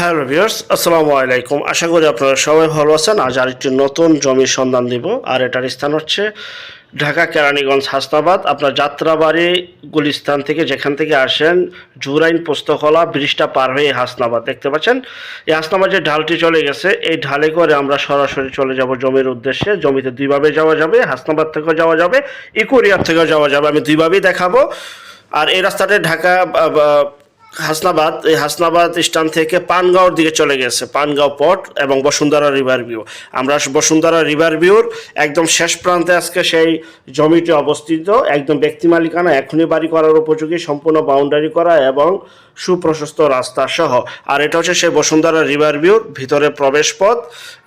Hello viewers, আসসালামু আলাইকুম। আশা করি আপনারা সবাই ভালো আছেন। আজ আরেকটি নতুন জমির সন্ধান দিব। আর এটার স্থান হচ্ছে ঢাকা কেরানীগঞ্জ, হাসনাবাদ। আপনার যাত্রাবাড়ি গুলিস্তান থেকে যেখান থেকে আসেন, জুরাইন পোস্তকলা ব্রিজটা পার হয়ে হাসনাবাদ। দেখতে পাচ্ছেন? এই হাসনাবাদ যে ঢালটি চলে গেছে, এই ঢালে করে আমরা সরাসরি চলে যাব জমির উদ্দেশ্যে। জমিতে দুইভাবে যাওয়া যাবে, হাসনাবাদ থেকেও যাওয়া যাবে, ইকুরিয়ার থেকেও যাওয়া যাবে। আমি দুইভাবেই দেখাবো। আর এই রাস্তাটা ঢাকা হাসনাবাদ, এই হাসনাবাদ স্টান থেকে পানগাঁওর দিকে চলে গেছে, পানগাঁও পট এবং বসুন্ধরা রিভার ভিউ। আমরা বসুন্ধরা রিভার ভিউর, একদম শেষ প্রান্তে আজকে সেই জমিটি অবস্থিত, একদম ব্যক্তি মালিকানা, এখনই বাড়ি করার উপযোগী, সম্পূর্ণ বাউন্ডারি করা এবং সুপ্রশস্ত রাস্তা সহ। আর এটা হচ্ছে সেই বসুন্ধরা রিভার ভিউর ভিতরে প্রবেশ পথ,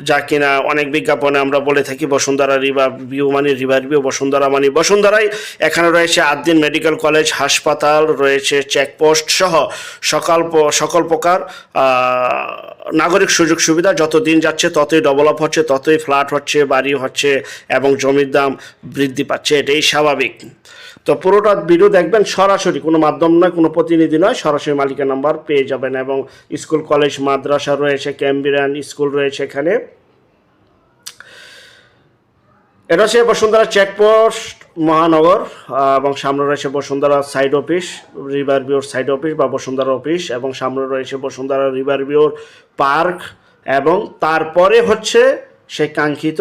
যা কিনা অনেক বিজ্ঞাপনে আমরা বলে থাকি বসুন্ধরা রিভার ভিউ মানে রিভার ভিউ, বসুন্ধরা মানে বসুন্ধরাই। এখানে রয়েছে আদ্দিন মেডিকেল কলেজ হাসপাতাল, রয়েছে চেকপোস্ট সহ সকাল সকল প্রকার নাগরিক সুযোগ সুবিধা যত দিন যাচ্ছে, ততই ডেভেলপ হচ্ছে, ততই ফ্ল্যাট হচ্ছে, বাড়ি হচ্ছে এবং জমির দাম বৃদ্ধি পাচ্ছে, এটাই স্বাভাবিক। তো পুরোটা ভিডিও দেখবেন, সরাসরি, কোনো মাধ্যম নয়, কোনো প্রতিনিধি নয়, সরাসরি মালিকের নাম্বার পেয়ে যাবেন এবং স্কুল কলেজ মাদ্রাসা রয়েছে, ক্যাম্বিরান স্কুল রয়েছে এখানে। এটা হচ্ছে বসুন্ধরা চেকপোস্ট মহানগর এবং সামনে রয়েছে বসুন্ধরা সাইড অফিস রিভার ভিউর সাইড অফিস বা বসুন্ধরা অফিস এবং সামনে রয়েছে বসুন্ধরা রিভার ভিউর পার্ক এবং তারপরে হচ্ছে সেই কাঙ্ক্ষিত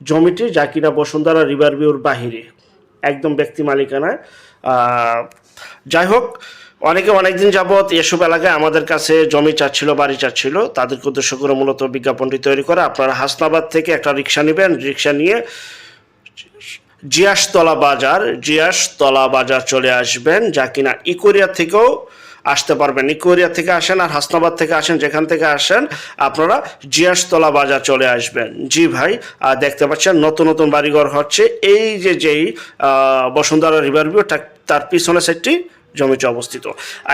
জমিটি যা কিনা বসুন্ধরা রিভার ভিউর বাহিরে, একদম ব্যক্তি মালিকানায়। যাই হোক, অনেকে অনেকদিন যাবৎ এসব এলাকায় আমাদের কাছে জমি চাচ্ছিল, বাড়ি চাচ্ছিল, তাদেরকে উদ্দেশ্য করে মূলত বিজ্ঞাপনটি তৈরি করা আপনারা হাসনাবাদ থেকে একটা রিক্সা নেবেন রিক্সা নিয়ে জিয়াসতলা বাজার জিয়াসতলা বাজার চলে আসবেন, যা কিনা ইকোরিয়া থেকেও আসতে পারবেন। ইকোরিয়া থেকে আসেন আর হাসনাবাদ থেকে আসেন, যেখান থেকে আসেন, আপনারা জিয়াসতলা বাজার চলে আসবেন। জি ভাই আর দেখতে পাচ্ছেন নতুন নতুন বাড়িঘর হচ্ছে। এই যে যেই বসুন্ধরা রিভার ভিউ তার পিছনে সেটটি জমিতে অবস্থিত।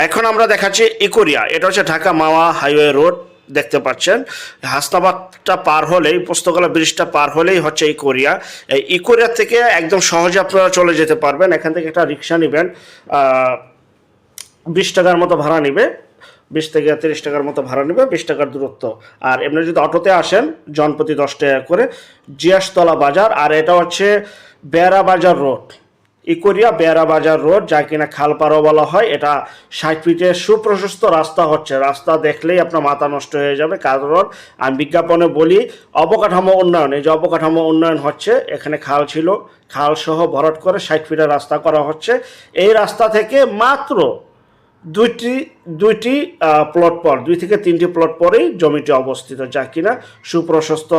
এখন আমরা দেখাচ্ছি ইকোরিয়া। এটা হচ্ছে ঢাকা মাওয়া হাইওয়ে রোড। দেখতে পাচ্ছেন। হাসনাবাদটা পার হলেই পুস্তকালা ব্রিজটা পার হলেই হচ্ছে এই কোরিয়া। এই ইকোরিয়া থেকে একদম সহজে আপনারা চলে যেতে পারবেন। এখান থেকে একটা রিক্সা নেবেন বিশ টাকার মতো ভাড়া নেবে। বিশ থেকে তিরিশ টাকার মতো ভাড়া নেবে, বিশ টাকার দূরত্ব। আর এমনি যদি অটোতে আসেন, জনপ্রতি দশ টাকা করে, জিয়াসতলা বাজার, আর এটা হচ্ছে বেড়া বাজার রোড। ইকোরিয়া বেড়া বাজার রোড, যা কিনা খালপাড়া বলা হয়। এটা ষাট ফিটের সুপ্রশস্ত রাস্তা হচ্ছে। রাস্তা দেখলেই আপনার মাথা নষ্ট হয়ে যাবে। কারণ আমি বিজ্ঞাপনে বলি, অবকাঠামো উন্নয়ন। এই যে অবকাঠামো উন্নয়ন হচ্ছে, এখানে খাল ছিল, খালসহ ভরট করে ষাট ফিটের রাস্তা করা হচ্ছে। এই রাস্তা থেকে মাত্র দুইটি দুইটি প্লট পর, দুই থেকে তিনটি প্লট পরেই জমিটি অবস্থিত, যা কিনা সুপ্রশস্ত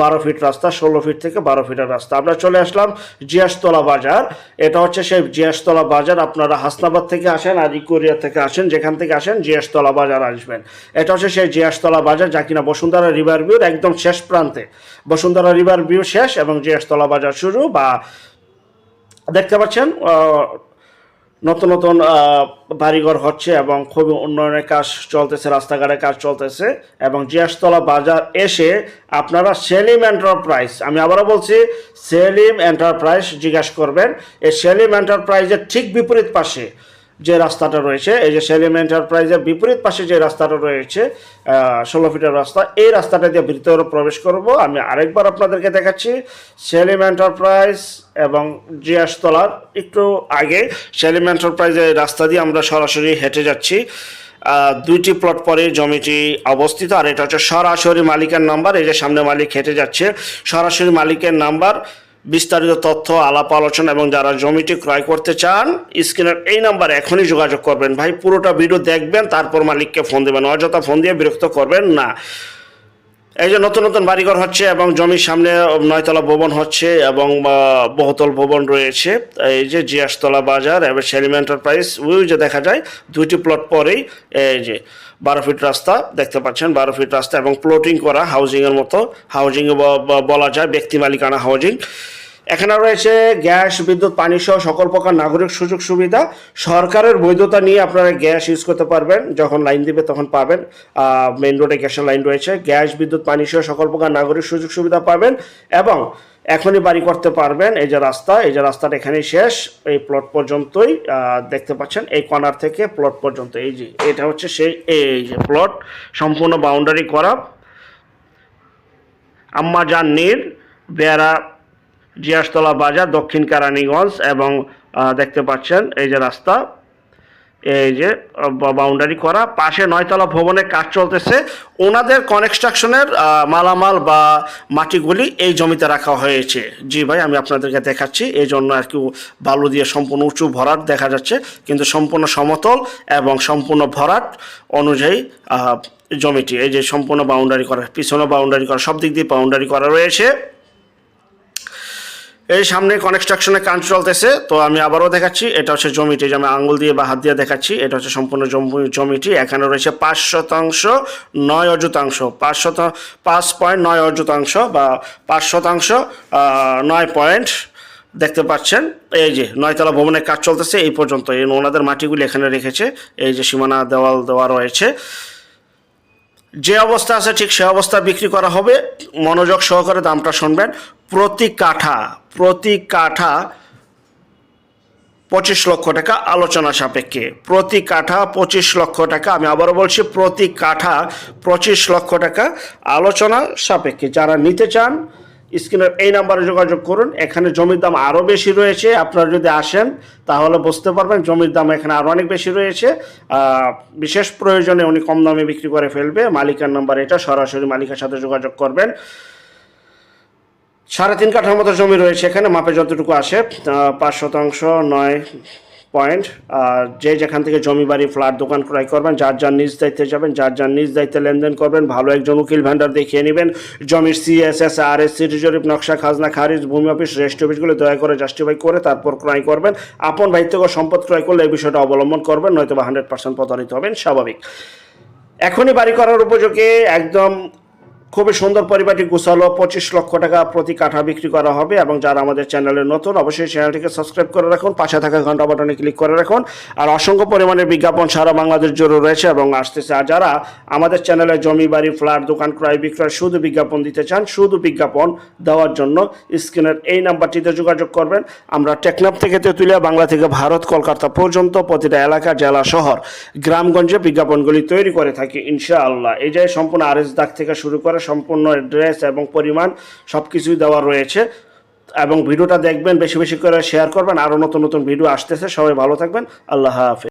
বারো ফিট রাস্তা, ষোলো ফিট থেকে বারো ফিটের রাস্তা। আমরা চলে আসলাম জিয়াসতলা বাজার। এটা হচ্ছে সেই জিয়াসতলা বাজার। আপনারা হাসনাবাদ থেকে আসেন, আর ইকোরিয়া থেকে আসেন, যেখান থেকে আসেন জিয়াসতলা বাজার আসবেন। এটা হচ্ছে সেই জিয়াসতলা বাজার, যা কিনা বসুন্ধরা রিভার ভিউর একদম শেষ প্রান্তে। বসুন্ধরা রিভার ভিউ শেষ এবং জিয়াসতলা বাজার শুরু বা দেখতে পাচ্ছেন নতুন নতুন বাড়িঘর হচ্ছে এবং খুবই উন্নয়নের কাজ চলতেছে, রাস্তাঘাটের কাজ চলতেছে এবং জিয়াসতলা বাজার এসে আপনারা সেলিম এন্টারপ্রাইজ, আমি আবারও বলছি, সেলিম এন্টারপ্রাইজ জিজ্ঞাসা করবেন। এই সেলিম এন্টারপ্রাইজের ঠিক বিপরীত পাশে যে রাস্তাটা রয়েছে, এই যে সেলিম এন্টারপ্রাইজের বিপরীত পাশে যে রাস্তাটা রয়েছে ষোলো ফিটের রাস্তা, এই রাস্তাটা দিয়ে ভিতরে প্রবেশ করব। আমি আরেকবার আপনাদেরকে দেখাচ্ছি, সেলিম এন্টারপ্রাইজ এবং জিয়াসতলার একটু আগে সেলিম এন্টারপ্রাইজের রাস্তা দিয়ে আমরা সরাসরি হেঁটে যাচ্ছি। দুইটি প্লট পরে জমিটি অবস্থিত, আর এটা হচ্ছে সরাসরি মালিকের নাম্বার, এই যে সামনে মালিক হেঁটে যাচ্ছে। সরাসরি মালিকের নাম্বার বিস্তারিত তথ্য, আলাপ আলোচনা এবং যারা জমিটি ক্রয় করতে চান, স্ক্রিনের এই নাম্বার এখনই যোগাযোগ করবেন। ভাই, পুরোটা ভিডিও দেখবেন, তারপর মালিককে ফোন দেবেন। অযথা ফোন দিয়ে বিরক্ত করবেন না। এই যে নতুন নতুন বাড়িঘর হচ্ছে এবং জমির সামনে নয়তলা ভবন হচ্ছে এবং বহুতল ভবন রয়েছে। এই যে জিয়াসতলা বাজার এবং সেলিম এন্টারপ্রাইজ ওই যে দেখা যায়, দুইটি প্লট পরেই, এই যে বারো ফিট রাস্তা দেখতে পাচ্ছেন, বারো ফিট রাস্তা এবং প্লটিং করা হাউজিংয়ের মতো। হাউজিং বলা যায় ব্যক্তি মালিকানা হাউজিং এখানে রয়েছে গ্যাস, বিদ্যুৎ, পানি সহ সকল প্রকার নাগরিক সুযোগ সুবিধা। সরকারের বৈধতা নিয়ে আপনারা গ্যাস ইউজ করতে পারবেন। যখন লাইন দিবে তখন পাবেন। মেইন রোডে গ্যাসের লাইন রয়েছে। গ্যাস, বিদ্যুৎ, পানি সহ সকল প্রকার নাগরিক সুযোগ সুবিধা পাবেন এবং এখনই বাড়ি করতে পারবেন। এই যে রাস্তা, এই যে রাস্তাটা এখানেই শেষ। এই প্লট পর্যন্তই দেখতে পাচ্ছেন। এই কর্নার থেকে প্লট পর্যন্ত। এই যে, এটা হচ্ছে সেই, এই যে প্লট সম্পূর্ণ বাউন্ডারি করা। আম্মা আম্মাজান নীর বেড়া জিয়াসতলা বাজার, দক্ষিণ কেরানীগঞ্জ এবং দেখতে পাচ্ছেন এই যে রাস্তা, এই যে বাউন্ডারি করা, পাশে নয়তলা ভবনে কাজ চলতেছে। ওনাদের কনস্ট্রাকশনের মালামাল বা মাটিগুলি এই জমিতে রাখা হয়েছে। জি ভাই, আমি আপনাদেরকে দেখাচ্ছি, এই জন্য আর কি বালু দিয়ে সম্পূর্ণ উঁচু ভরাট দেখা যাচ্ছে, কিন্তু সম্পূর্ণ সমতল এবং সম্পূর্ণ ভরাট অনুযায়ী জমিটি, এই যে সম্পূর্ণ বাউন্ডারি করা, পিছনে বাউন্ডারি করা সব দিক দিয়ে বাউন্ডারি করা রয়েছে। এই সামনে কনস্ট্রাকশনের কাজ চলতেছে, তো আমি আবারও দেখাচ্ছি, এটা হচ্ছে জমিটি, যে আমি আঙ্গুল দিয়ে বা হাত দিয়ে দেখাচ্ছি, এটা হচ্ছে সম্পূর্ণ জমি- জমিটি, এখানে রয়েছে পাঁচ শতাংশ, নয় অযুতাংশ পাঁচ শত পাঁচ পয়েন্ট নয় অযুতাংশ বা পাঁচ শতাংশ নয় পয়েন্ট দেখতে পাচ্ছেন, এই যে নয়তলা ভবনের কাজ চলতেছে, এই পর্যন্ত, এই ওনাদের মাটিগুলি এখানে রেখেছে, এই যে সীমানা দেওয়াল দেওয়া রয়েছে। যে অবস্থা আছে ঠিক সে অবস্থা বিক্রি করা হবে। মনোযোগ সহকারে দামটা শুনবেন। প্রতি কাঠা প্রতি কাঠা পঁচিশ লক্ষ টাকা আলোচনা সাপেক্ষে। প্রতি কাঠা পঁচিশ লক্ষ টাকা। আমি আবারও বলছি, প্রতি কাঠা পঁচিশ লক্ষ টাকা আলোচনা সাপেক্ষে। যারা নিতে চান স্ক্রিনের এই নাম্বারে যোগাযোগ করুন। এখানে জমির দাম আরও বেশি রয়েছে। আপনারা যদি আসেন, তাহলে বুঝতে পারবেন জমির দাম এখানে আরও অনেক বেশি রয়েছে। বিশেষ প্রয়োজনে উনি কম দামে বিক্রি করে ফেলবে। মালিকার নাম্বার এটা। সরাসরি মালিকের সাথে যোগাযোগ করবেন। সাড়ে তিন কাঠার মতো জমি রয়েছে এখানে। মাপে যতটুকু আসে পাঁচ শতাংশ নয় পয়েন্ট আর যে যেখান থেকে জমি, বাড়ি, ফ্ল্যাট, দোকান ক্রয় করবেন, যার যার নিজ দায়িত্বে যাবেন, যার যার নিজ দায়িত্বে লেনদেন করবেন, ভালো একজন উকিল ভ্যান্ডার দেখিয়ে নেবেন। জমির সিএসএস আর এস সি জরিপ নকশা, খাজনা, খারিজ, ভূমি অফিস, রেস্ট অফিসগুলো দয়া করে জাস্টিফাই করে তারপর ক্রয় করবেন। আপন ভাইত্য সম্পদ ক্রয় করলে এই বিষয়টা অবলম্বন করবেন নয়তো বা হান্ড্রেড পার্সেন্ট প্রতারিত হবেন, স্বাভাবিক। এখনই বাড়ি করার উপযোগে, একদম খুবই সুন্দর পরিবারটি গুছালো, পঁচিশ লক্ষ টাকা প্রতি কাঠা বিক্রি করা হবে এবং যারা আমাদের চ্যানেলে নতুন, অবশ্যই চ্যানেলটিকে সাবস্ক্রাইব করে রাখুন, পাশে থাকা ঘণ্টা বাটনে ক্লিক করে রাখুন। আর অসংখ্য পরিমাণের বিজ্ঞাপন সারা বাংলাদেশ জুড়ে রয়েছে এবং আসতেছে। আর যারা আমাদের চ্যানেলে জমি, বাড়ি, ফ্ল্যাট, দোকান, ক্রয় বিক্রয় শুধু বিজ্ঞাপন দিতে চান, শুধু বিজ্ঞাপন দেওয়ার জন্য স্ক্রিনের এই নাম্বারটিতে যোগাযোগ করবেন। আমরা টেকনাফ থেকে তেঁতুলিয়া, বাংলা থেকে ভারত, কলকাতা পর্যন্ত প্রতিটা এলাকা, জেলা, শহর, গ্রামগঞ্জে বিজ্ঞাপনগুলি তৈরি করে থাকি ইনশাআল্লাহ। এই যে সম্পূর্ণ আর এস দাগ থেকে শুরু করে সম্পূর্ণ অ্যাড্রেস এবং পরিমাণ সব কিছুই দেওয়া রয়েছে। এবং ভিডিওটা দেখবেন, বেশি বেশি করে শেয়ার করবেন। আরও নতুন নতুন ভিডিও আসতেছে। সবাই ভালো থাকবেন। আল্লাহ হাফেজ।